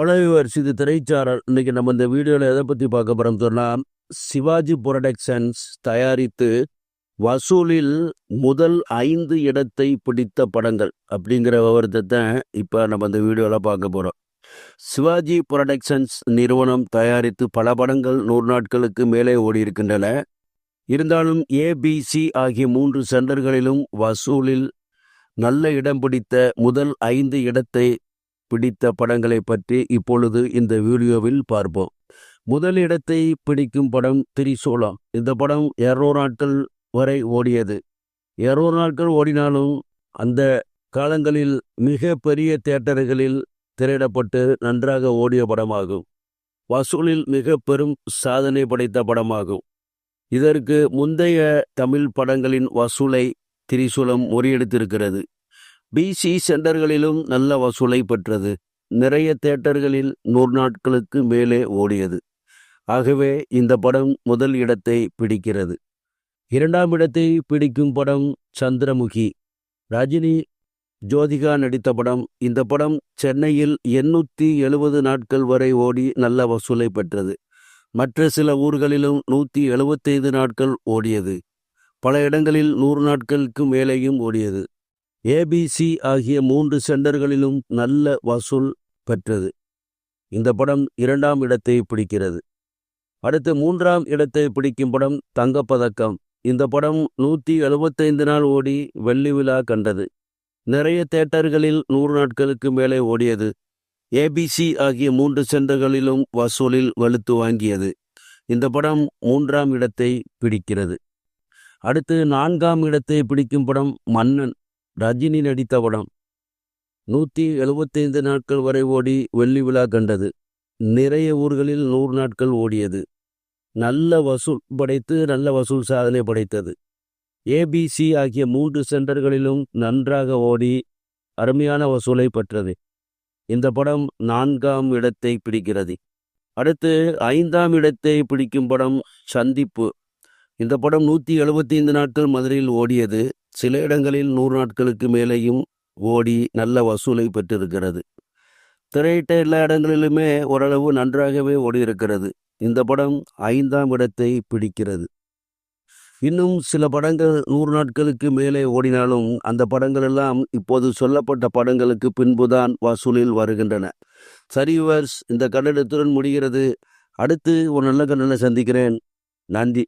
வணக்கம் இது திரைச்சாரல். இன்னைக்கு நம்ம இந்த வீடியோவில் எதை பற்றி பார்க்க போகிறோம் சொன்னால் சிவாஜி புரொடக்ஷன்ஸ் தயாரித்து வசூலில் முதல் ஐந்து இடத்தை பிடித்த படங்கள் அப்படிங்கிற விவரத்தை இப்போ நம்ம இந்த வீடியோவில் பார்க்க போகிறோம் சிவாஜி புரொடக்ஷன்ஸ் நிறுவனம் தயாரித்து பல படங்கள் நூறு நாட்களுக்கு மேலே ஓடி இருக்கின்றன இருந்தாலும் ஏபிசி ஆகிய மூன்று சென்டர்களிலும் வசூலில் நல்ல இடம் பிடித்த முதல் ஐந்து இடத்தை பிடித்த படங்களை பற்றி இப்பொழுது இந்த வீடியோவில் பார்ப்போம். முதலிடத்தை பிடிக்கும் படம் திரிசூலம் இந்த படம் இரநூறு நாட்கள் வரை ஓடியது. இரநூறு நாட்கள் ஓடினாலும் அந்த காலங்களில் மிக பெரிய தேட்டர்களில் திரையிடப்பட்டு நன்றாக ஓடிய படமாகும். வசூலில் மிக பெரும் சாதனை படைத்த படமாகும். இதற்கு முந்தைய தமிழ் படங்களின் வசூலை திரிசூலம் முறியெடுத்திருக்கிறது. பிசி சென்டர்களிலும் நல்ல வசூலை பெற்றது. நிறைய தேட்டர்களில் நூறு நாட்களுக்கு மேலே ஓடியது. ஆகவே இந்த படம் முதல் இடத்தை பிடிக்கிறது. இரண்டாம் இடத்தை பிடிக்கும் படம் சந்திரமுகி. ரஜினி ஜோதிகா நடித்த படம். இந்த படம் சென்னையில் எண்ணூற்றி எழுபது நாட்கள் வரை ஓடி நல்ல வசூலை பெற்றது. மற்ற சில ஊர்களிலும் நூற்றி எழுபத்தைந்து நாட்கள் ஓடியது. பல இடங்களில் நூறு நாட்களுக்கு மேலேயும் ஓடியது. ஏபிசி ஆகிய மூன்று சென்டர்களிலும் நல்ல வசூல் பெற்றது. இந்த படம் இரண்டாம் இடத்தை பிடிக்கிறது. அடுத்து மூன்றாம் இடத்தை பிடிக்கும் படம் தங்கப்பதக்கம். இந்த படம் நூற்றி எழுபத்தைந்து நாள் ஓடி வெள்ளி விழா கண்டது. நிறைய தேட்டர்களில் நூறு நாட்களுக்கு மேலே ஓடியது. ஏபிசி ஆகிய மூன்று சென்டர்களிலும் வசூலில் வலுத்து வாங்கியது. இந்த படம் மூன்றாம் இடத்தை பிடிக்கிறது. அடுத்து நான்காம் இடத்தை பிடிக்கும் படம் மன்னன். ரஜினி நடித்த படம். நூற்றி எழுபத்தைந்து நாட்கள் வரை ஓடி வெள்ளி விழா கண்டது. நிறைய ஊர்களில் நூறு நாட்கள் ஓடியது. நல்ல வசூல் படைத்து நல்ல வசூல் சாதனை படைத்தது. ஏபிசி ஆகிய மூன்று சென்டர்களிலும் நன்றாக ஓடி அருமையான வசூலை பெற்றது. இந்த படம் நான்காம் இடத்தை பிடிக்கிறது. அடுத்து ஐந்தாம் இடத்தை பிடிக்கும் படம் சந்திப்பு. இந்த படம் நூற்றி எழுபத்தி ஐந்து நாட்கள் மதுரையில் ஓடியது. சில இடங்களில் நூறு நாட்களுக்கு மேலேயும் ஓடி நல்ல வசூலை பெற்றிருக்கிறது. திரையிட்ட எல்லா இடங்களிலுமே ஓரளவு நன்றாகவே ஓடியிருக்கிறது. இந்த படம் ஐந்தாம் இடத்தை பிடிக்கிறது. இன்னும் சில படங்கள் நூறு நாட்களுக்கு மேலே ஓடினாலும் அந்த படங்கள் எல்லாம் இப்போது சொல்லப்பட்ட படங்களுக்கு பின்புதான் வசூலில் வருகின்றன. சரிவர்ஸ் இந்த கன்னடத்துடன் முடிகிறது. அடுத்து ஒரு நல்ல கண்ணனை சந்திக்கிறேன். நன்றி.